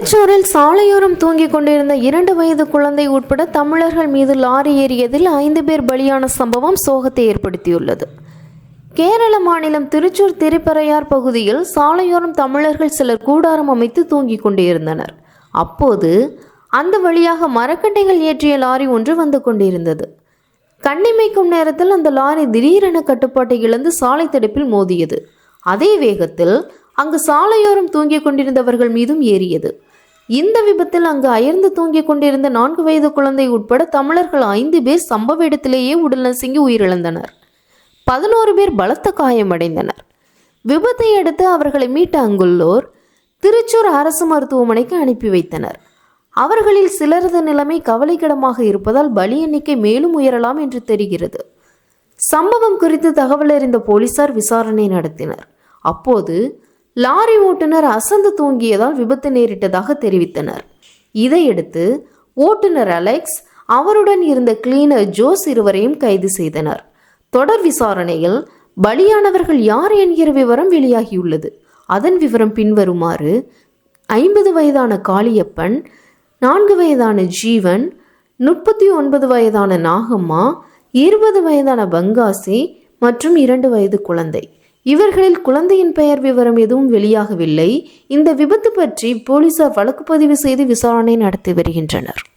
திருச்சூரில் சாலையோரம் தூங்கிக் கொண்டிருந்த இரண்டு வயது குழந்தை உட்பட தமிழர்கள் மீது லாரி ஏறியதில் ஐந்து பேர் பலியான சம்பவம் சோகத்தை ஏற்படுத்தியுள்ளது. கேரள மாநிலம் திருச்சூர் திருப்பறையார் பகுதியில் சாலையோரம் தமிழர்கள் சிலர் கூடாரம் அமைத்து தூங்கிக் கொண்டிருந்தனர். அப்போது அந்த வழியாக மரக்கட்டைகள் ஏற்றிய லாரி ஒன்று வந்து கொண்டிருந்தது. கண்ணிமைக்கும் நேரத்தில் அந்த லாரி திடீரென கட்டுப்பாட்டை இழந்து சாலை தடுப்பில் மோதியது. அதே வேகத்தில் அங்கு சாலையோரம் தூங்கிக் கொண்டிருந்தவர்கள் மீதும் ஏறியது. இந்த விபத்தில் அங்கு அயர்ந்து தூங்கிக் கொண்டிருந்த நான்கு வயது குழந்தை உட்பட தமிழர்கள் ஐந்து பேர் சம்பவ இடத்திலேயே உடல் நசுங்கி உயிரிழந்தனர். பதினோரு பேர் பலத்த காயமடைந்தனர். விபத்தை அடுத்து அவர்களை மீட்ட அங்குள்ளோர் திருச்சூர் அரசு மருத்துவமனைக்கு அனுப்பி வைத்தனர். அவர்களில் சிலரது நிலைமை கவலைக்கிடமாக இருப்பதால் பலி எண்ணிக்கை மேலும் உயரலாம் என்று தெரிகிறது. சம்பவம் குறித்து தகவல் அறிந்த போலீசார் விசாரணை நடத்தினர். அப்போது லாரி ஓட்டுநர் அசந்து தூங்கியதால் விபத்து நேரிட்டதாக தெரிவித்தனர். இதையடுத்து ஓட்டுநர் அலெக்ஸ் அவருடன் இருந்த கிளீனர் ஜோஸ் இருவரையும் கைது செய்தனர். தொடர் விசாரணையில் பலியானவர்கள் யார் என்கிற விவரம் வெளியாகியுள்ளது. அதன் விவரம் பின்வருமாறு ஐம்பது வயதான காளியப்பன் நான்கு வயதான ஜீவன் முப்பத்தி ஒன்பது வயதான நாகம்மா இருபது வயதான பங்காசி மற்றும் இரண்டு வயது குழந்தை. இவர்களில் குழந்தையின் பெயர் விவரம் எதுவும் வெளியாகவில்லை. இந்த விபத்து பற்றி போலீசார் வழக்கு பதிவு செய்து விசாரணை நடத்தி வருகின்றனர்.